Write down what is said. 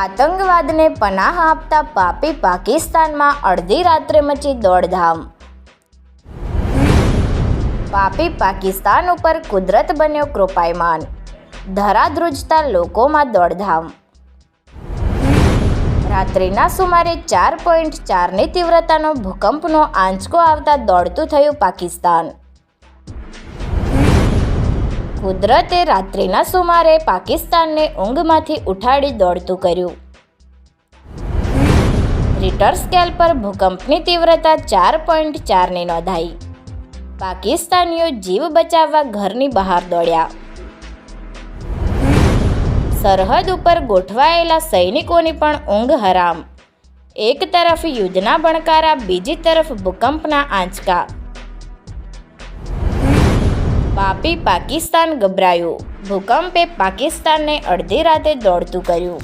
આતંકવાદને પનાહ આપતા પાપી પાકિસ્તાનમાં અડધી રાત્રે મચી દોડધામ. પાપી પાકિસ્તાન ઉપર કુદરત બન્યો કૃપાયમાન. ધરાધ્રુજતા લોકોમાં દોડધામ. રાત્રિના સુમારે ચાર પોઈન્ટ ચારની તીવ્રતાનો ભૂકંપનો આંચકો આવતા દોડતું થયું પાકિસ્તાન. કુદરતે રાત્રિના સુમારે પાકિસ્તાનને ઊંઘમાંથી ઉઠાડી દોડતું કર્યું. રિટર સ્કેલ પર ભૂકંપની તીવ્રતા ચાર પોઈન્ટ ચારની નોંધાઈ. પાકિસ્તાનીઓ જીવ બચાવવા ઘરની બહાર દોડ્યા. સરહદ ઉપર ગોઠવાયેલા સૈનિકોની પણ ઊંઘ હરામ. એક તરફ યુદ્ધના બણકારા બીજી તરફ ભૂકંપના આંચકા. પાપી પાકિસ્તાન ગભરાયું. ભૂકંપે પાકિસ્તાનને અડધી રાતે દોડતું કર્યું.